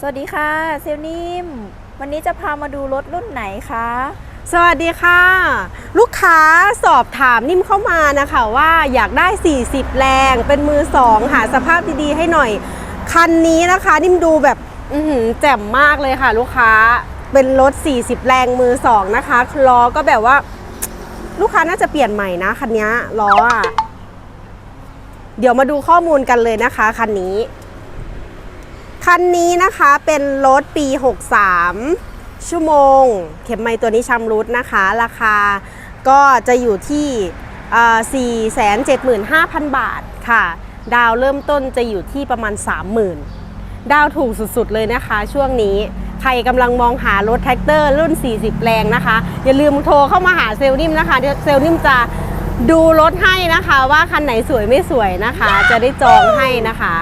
สวัสดีค่ะเซลนิมวันนี้จะพามาดูรถรุ่นไหนคะ สวัสดีค่ะ ลูกค้าสอบถามนิ่มเข้ามานะคะว่าอยากได้ 40 แรงเป็นมือสองหาสภาพดีๆให้หน่อย คันนี้นะคะนิ่มดูแบบอื้อหือแจ่มมากเลยค่ะลูกค้าเป็นรถ 40 แรงมือสองนะคะล้อก็แบบว่า ลูกค้าน่าจะเปลี่ยนใหม่นะคันนี้ล้ออะเดี๋ยวมาดูข้อมูลกันเลยนะคะคันนี้ คันนี้นะคะเป็นรถปี 63 ชั่วโมง เข็มไม้ตัวนี้ชำรุดนะคะ ราคาก็จะอยู่ที่ 475,000 บาทค่ะ ดาวเริ่มต้นจะอยู่ที่ประมาณ 30,000 ดาวถูกสุดๆเลยนะคะ ช่วงนี้ใครกำลังมองหารถแท็กเตอร์รุ่น 40 แรงนะคะ อย่าลืมโทรเข้ามาหาเซลล์นิ่มนะคะเซลล์นิ่มจะดูรถให้นะคะ ว่าคันไหนสวยไม่สวยนะคะ จะได้จองให้นะคะ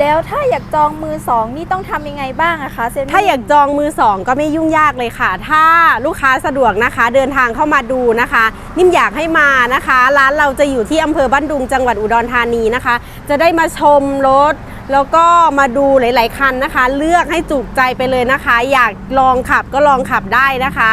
แล้วถ้าอยากจองมือสองนี่ต้องทำยังไงบ้างอะคะเซนถ้าอยากจองมือสองก็ไม่ยุ่งยากเลยค่ะ ถ้าลูกค้าสะดวกนะคะ เดินทางเข้ามาดูนะคะ นิ่มอยากให้มานะคะ ร้านเราจะอยู่ที่อำเภอบ้านดุงจังหวัดอุดรธานีนะคะ จะได้มาชมรถ แล้วก็มาดูหลาย ๆ คันนะคะ เลือกให้จุกใจไปเลยนะคะ อยากลองขับก็ลองขับได้นะคะ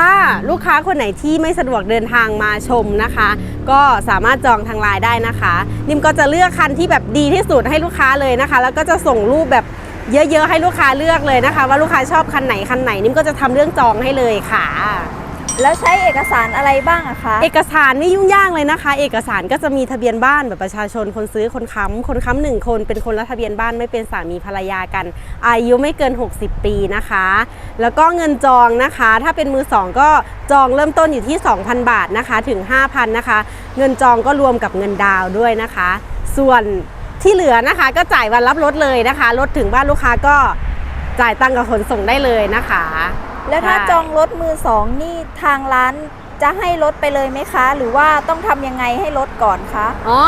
ถ้าลูกค้าคนไหนที่ไม่สะดวกเดินทางมาชมนะคะ ก็สามารถจองทางไลน์ได้นะคะ นิมก็จะเลือกคันที่แบบดีที่สุดให้ลูกค้าเลยนะคะ แล้วก็จะส่งรูปแบบเยอะๆให้ลูกค้าเลือกเลยนะคะ ว่าลูกค้าชอบคันไหนคันไหนนิมก็จะทำเรื่องจองให้เลยค่ะ แล้วใช้เอกสารอะไรบ้างอะคะ เอกสารไม่ยุ่งยากเลยนะคะ เอกสารก็จะมีทะเบียนบ้านแบบประชาชนคนซื้อคนค้ำคนค้ำหนึ่งคนเป็นคนละทะเบียนบ้านไม่เป็นสามีภรรยากัน อายุไม่เกิน 60 ปีนะคะ แล้วก็เงินจองนะคะ ถ้าเป็นมือสองก็จองเริ่มต้นอยู่ที่ 2,000 บาทนะคะถึง 5,000นะคะ เงินจองก็รวมกับเงินดาวด้วยนะคะ ส่วนที่เหลือนะคะก็จ่ายวันรับรถเลยนะคะรถถึงบ้านลูกค้าก็จ่ายตังค์กับขนส่งได้เลยนะคะ แล้วถ้าใช่จองรถมือสองนี่ทางร้านจะให้รถไปเลยไหมคะ หรือว่าต้องทำยังไงให้รถก่อนคะอ๋อ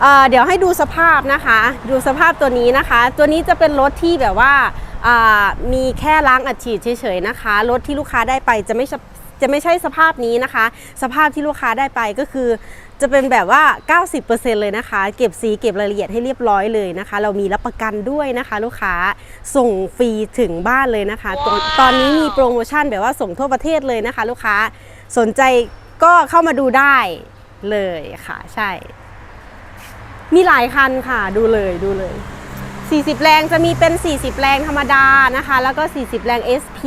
เอ่อเดี๋ยวให้ดูสภาพนะคะ ดูสภาพตัวนี้นะคะ ตัวนี้จะเป็นรถที่แบบว่าอ่ามีแค่ล้างอัดฉีดเฉยๆนะคะ รถที่ลูกค้าได้ไปจะไม่ใช่ จะไม่ใช่สภาพนี้นะคะ สภาพที่ลูกค้าได้ไปก็คือ จะเป็นแบบว่า 90%เลยนะคะ เก็บสีเก็บรายละเอียดให้เรียบร้อยเลยนะคะ เรามีรับประกันด้วยนะคะ ลูกค้าส่งฟรีถึงบ้านเลยนะคะตอนตอนนี้มีโปรโมชั่นแบบว่าส่งทั่วประเทศเลยนะคะ ลูกค้าสนใจก็เข้ามาดูได้เลยค่ะใช่ มีหลายคันค่ะ ดูเลยดูเลย 40 แรงจะมีเป็น 40 แรงธรรมดานะคะ แล้วก็ 40 แรง SP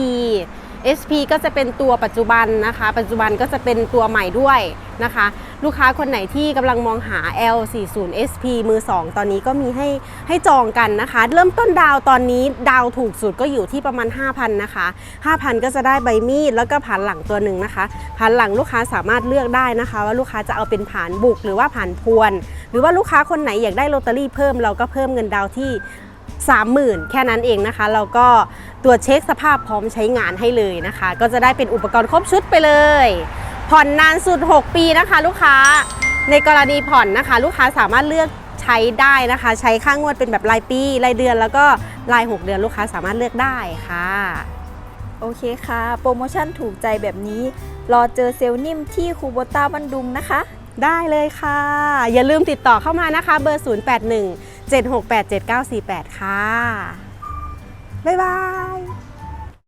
SP ก็จะเป็นตัวปัจจุบันนะคะ ปัจจุบันก็จะเป็นตัวใหม่ด้วยนะคะ ลูกค้าคนไหนที่กำลังมองหา L40 SP มือ 2 ตอนนี้ก็มีให้ให้จองกันนะคะ เริ่มต้นดาวตอนนี้ดาวถูกสุดก็อยู่ที่ประมาณ 5,000 นะคะ 5,000 ก็จะได้ใบมีดแล้วก็ผ่านหลังตัวหนึ่งนะคะ ผ่านหลังลูกค้าสามารถเลือกได้นะคะ ว่าลูกค้าจะเอาเป็นผ่านบุกหรือว่าผ่านพวน หรือว่าลูกค้าคนไหนอยากได้ลอตเตอรี่เพิ่มเราก็เพิ่มเงินดาวที่ 30,000 แค่นั้นเองนะคะเราก็ตรวจเช็คสภาพพร้อมใช้งานให้เลยนะคะ ก็จะได้เป็นอุปกรณ์ครบชุดไปเลย ผ่อนนานสุด 6 ปีนะคะ ลูกค้าในกรณีผ่อนนะคะ ลูกค้าสามารถเลือกใช้ได้นะคะ ใช้ค่างวดเป็นแบบรายปีรายเดือน แล้วก็ราย 6 เดือนลูกค้าสามารถเลือกได้ค่ะ โอเคค่ะ โปรโมชั่นถูกใจแบบนี้ รอเจอเซลลนิ่มที่คูโบต้าบันดุงนะคะ ได้เลยค่ะ อย่าลืมติดต่อเข้ามานะคะ เบอร์ 081 768 7948 ค่ะ บ๊ายบาย